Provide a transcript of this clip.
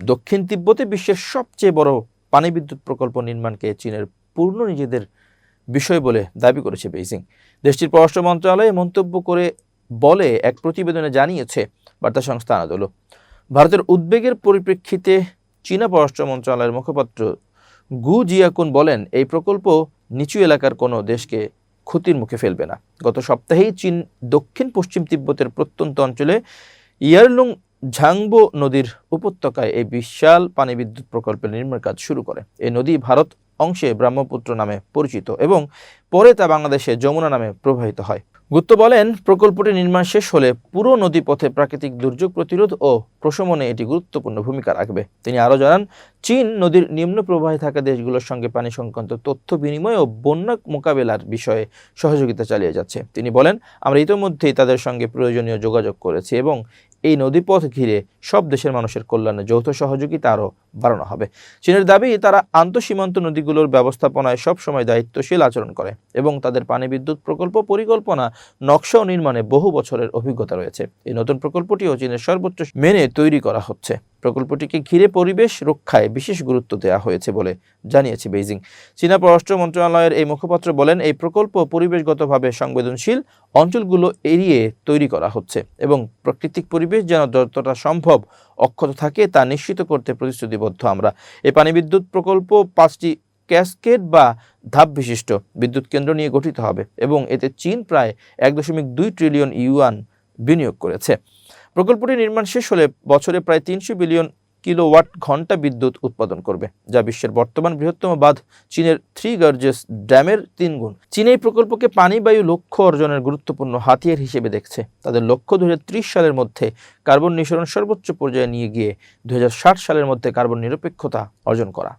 দক্ষিণ তিব্বতে বিশ্বের সবচেয়ে বড় পানি বিদ্যুৎ প্রকল্প নির্মাণকে চীনের পূর্ণ নিজেদের বিষয় বলে দাবি করেছে বেইজিং। দেশটির পররাষ্ট্র মন্ত্রণালয় মন্তব্য করে বলে এক প্রতিবেদনে জানিয়েছে বার্তা সংস্থা আনাদোলো। ভারতের উদ্বেগের পরিপ্রেক্ষিতে চীনা পররাষ্ট্র মন্ত্রণালয়ের মুখপাত্র গু জিয়াকুন বলেন, এই প্রকল্প নিচু এলাকার কোনো দেশকে ক্ষতির মুখে ফেলবে না। গত সপ্তাহেই চীন দক্ষিণ পশ্চিম তিব্বতের প্রত্যন্ত অঞ্চলে ইয়ারলুং ঝাংবো নদীর উপত্যকায় এই বিশাল পানি বিদ্যুৎ প্রকল্পের নির্মাণ কাজ শুরু করে। এই নদী ভারত অংশে ব্রহ্মপুত্র নামে পরিচিত এবং পরে তা বাংলাদেশে যমুনা নামে প্রবাহিত হয়। গুপ্ত বলেন, প্রকল্পটি নির্মাণ শেষ হলে পুরো নদীপথে প্রাকৃতিক দুর্যোগ প্রতিরোধ ও প্রশমনে এটি গুরুত্বপূর্ণ ভূমিকা রাখবে। তিনি আরও জানান, চীন নদীর নিম্ন প্রবাহে থাকা দেশগুলোর সঙ্গে পানি সংক্রান্ত তথ্য বিনিময় ও বন্যা মোকাবেলার বিষয়ে সহযোগিতা চালিয়ে যাচ্ছে। তিনি বলেন, আমরা ইতোমধ্যেই তাদের সঙ্গে প্রয়োজনীয় যোগাযোগ করেছি এবং এই নদীপথ ঘিরে সব দেশের মানুষের কল্যাণে যৌথ সহযোগিতা আরও বাড়ানো হবে। চীনের দাবি, তারা আন্তঃসীমান্ত নদীগুলোর ব্যবস্থাপনায় সবসময় দায়িত্বশীল আচরণ করে এবং তাদের পানি বিদ্যুৎ প্রকল্প পরিকল্পনা, নকশা ও নির্মাণে বহু বছরের অভিজ্ঞতা রয়েছে। এই নতুন প্রকল্পটিও চীনের সর্বোচ্চ মেনে তৈরি করা হচ্ছে। প্রকল্পটিকে ঘিরে পরিবেশ রক্ষায় বিশেষ গুরুত্ব দেওয়া হয়েছে বলে জানিয়েছে বেইজিং। চীনা পররাষ্ট্র মন্ত্রণালয়ের এই মুখপাত্র বলেন, এই প্রকল্প পরিবেশগতভাবে সংবেদনশীল অঞ্চলগুলো এড়িয়ে তৈরি করা হচ্ছে এবং প্রাকৃতিক পরিবেশ যেন যতটা সম্ভব অক্ষত থাকে তা নিশ্চিত করতে প্রতিশ্রুতিবদ্ধ আমরা। এই পানি বিদ্যুৎ প্রকল্প পাঁচটি ক্যাসকেড বা ধাপ বিশিষ্ট বিদ্যুৎ কেন্দ্র নিয়ে গঠিত হবে এবং এতে চীন প্রায় এক দশমিক দুই ট্রিলিয়ন ইউয়ান বিনিয়োগ করেছে। প্রকল্পটি নির্মাণ শেষ হলে বছরে প্রায় তিনশো বিলিয়ন কিলোওয়াট ঘণ্টা বিদ্যুৎ উৎপাদন করবে, যা বিশ্বের বর্তমান বৃহত্তম বাঁধ চীনের থ্রি গার্জেস ড্যামের তিন গুণ। চীন এই প্রকল্পকে পানি, বায়ু, লক্ষ্য অর্জনের গুরুত্বপূর্ণ হাতিয়ার হিসেবে দেখছে। তাদের লক্ষ্য দুই হাজার ত্রিশ সালের মধ্যে কার্বন নিঃসরণ সর্বোচ্চ পর্যায়ে নিয়ে গিয়ে দুহাজার ষাট সালের মধ্যে কার্বন নিরপেক্ষতা অর্জন করা।